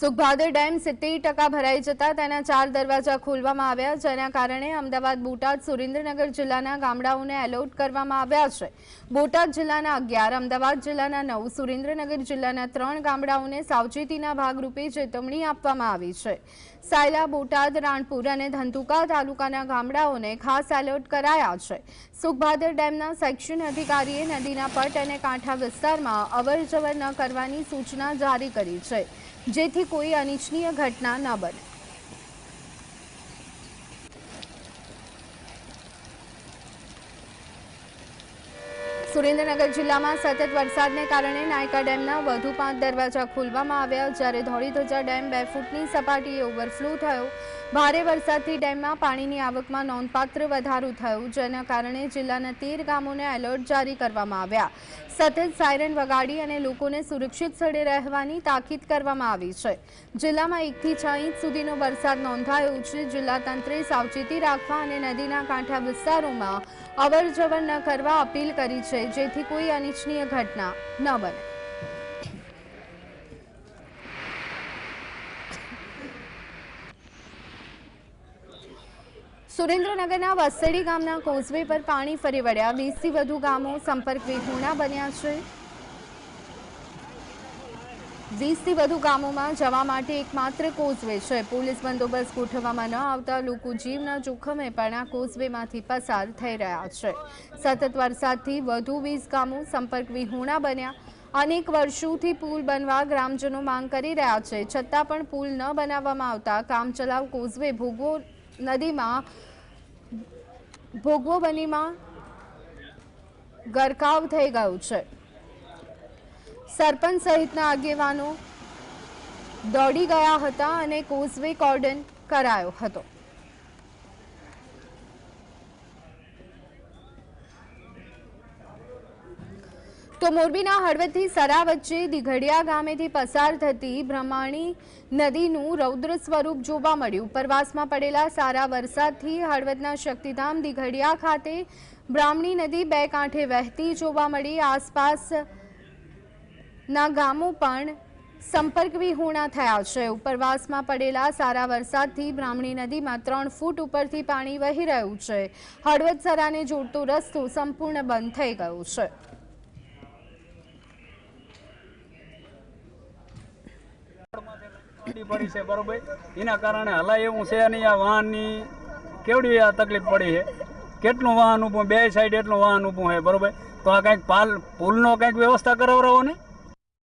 Sukhbhadar dam સિત્તેર ટકા ભરાઈ જતા તેના ચાર દરવાજા ખોલવામાં આવ્યા, જેના કારણે અમદાવાદ, બોટાદ, સુરેન્દ્રનગર જિલ્લાના ગામડાઓને એલર્ટ કરવામાં આવ્યા છે. બોટાદ જિલ્લાના અગિયાર, અમદાવાદ જિલ્લાના નવ, સુરેન્દ્રનગર જિલ્લાના ત્રણ ગામડાઓને સાવચેતીના ભાગરૂપે ચેતવણી આપવામાં આવી છે. સાયલા, બોટાદ, રાણપુર અને ધંધુકા તાલુકાના ગામડાઓને ખાસ એલર્ટ કરાયા છે. સુખભાદર ડેમના સેક્શન અધિકારીએ નદીના પટ અને કાંઠા વિસ્તારમાં અવર ન કરવાની સૂચના જારી કરી છે. જેથી કોઈ અનિચ્છનીય ઘટના ન બને. સુરેન્દ્રનગર જિલ્લામાં સતત વરસાદને કારણે નાયકા ડેમના વધુ પાંચ દરવાજા ખોલવામાં આવ્યા. જ્યારે ધોળીધજા ડેમ બે ફૂટની સપાટીએ ઓવરફ્લો થયો. ભારે વરસાદથી ડેમમાં પાણીની આવકમાં નોંધપાત્ર વધારો થયો, જેના કારણે જિલ્લાના તેર ગામોને એલર્ટ જારી કરવામાં આવ્યા. સતત સાયરન વગાડી અને લોકોને સુરક્ષિત સ્થળે રહેવાની તાકીદ કરવામાં આવી છે. જિલ્લામાં એકથી છ ઇંચ સુધીનો વરસાદ નોંધાયો છે. જિલ્લા તંત્રે સાવચેતી રાખવા અને નદીના કાંઠા વિસ્તારોમાં અવરજવર ન કરવા અપીલ કરી છે. જેથી કોઈ અનિચ્છનીય ઘટના ન બને. સુરેન્દ્રનગરના વસેડી ગામના કોઝવે પર પાણી ફરી વળ્યા. વીસથી વધુ ગામો સંપર્ક વિહોણા બન્યા છે. વીસથી વધુ ગામોમાં જવા માટે એકમાત્ર કોઝવે છે. પોલીસ બંદોબસ્ત ગોઠવવામાં ન આવતા લોકો જીવના જોખમે પણ આ કોઝવેમાંથી પસાર થઈ રહ્યા છે. સતત વરસાદથી વધુ વીસ ગામો સંપર્ક વિહોણા બન્યા. અનેક વર્ષોથી પુલ બનવા ગ્રામજનો માંગ કરી રહ્યા છે. છતાં પણ પુલ ન બનાવવામાં આવતા કામચલાઉ કોઝવે ભોગવો નદીમાં, ભોગવો બનીમાં ગરકાવ થઈ ગયું છે. સરપંચ સહિતના આગેવાનો દોડી ગયા હતા અને કોઝવે કોર્ડન કરાયો હતો. તો મોરબીના હળવદથી સરા વચ્ચે દિઘડિયા ગામેથી પસાર થતી બ્રહ્માણી નદીનું રૌદ્ર સ્વરૂપ જોવા મળ્યું. ઉપરવાસમાં પડેલા સારા વરસાદથી હળવદના શક્તિધામ દિઘડિયા ખાતે બ્રાહ્મણી નદી બે કાંઠે વહેતી જોવા મળી. આસપાસ ના ગામો પણ સંપર્ક વિહોણા થયા છે. ઉપરવાસમાં પડેલા સારા વરસાદથી બ્રાહ્મણી નદીમાં ત્રણ ફૂટ ઉપરથી પાણી વહી રહ્યું છે. હળવદસરાને જોડતો રસ્તો સંપૂર્ણ બંધ થઈ ગયો છે. બરોબર? એના કારણે હલાય એવું છે નહીં, આ વાહનની કેવડી આ તકલીફ પડી છે? કેટલું વાહન ઊભું, બે સાઈડ એટલું વાહન ઊભું છે, બરોબર? તો આ કંઈક પાલ, પુલનો કંઈક વ્યવસ્થા કરાવરાવો ને?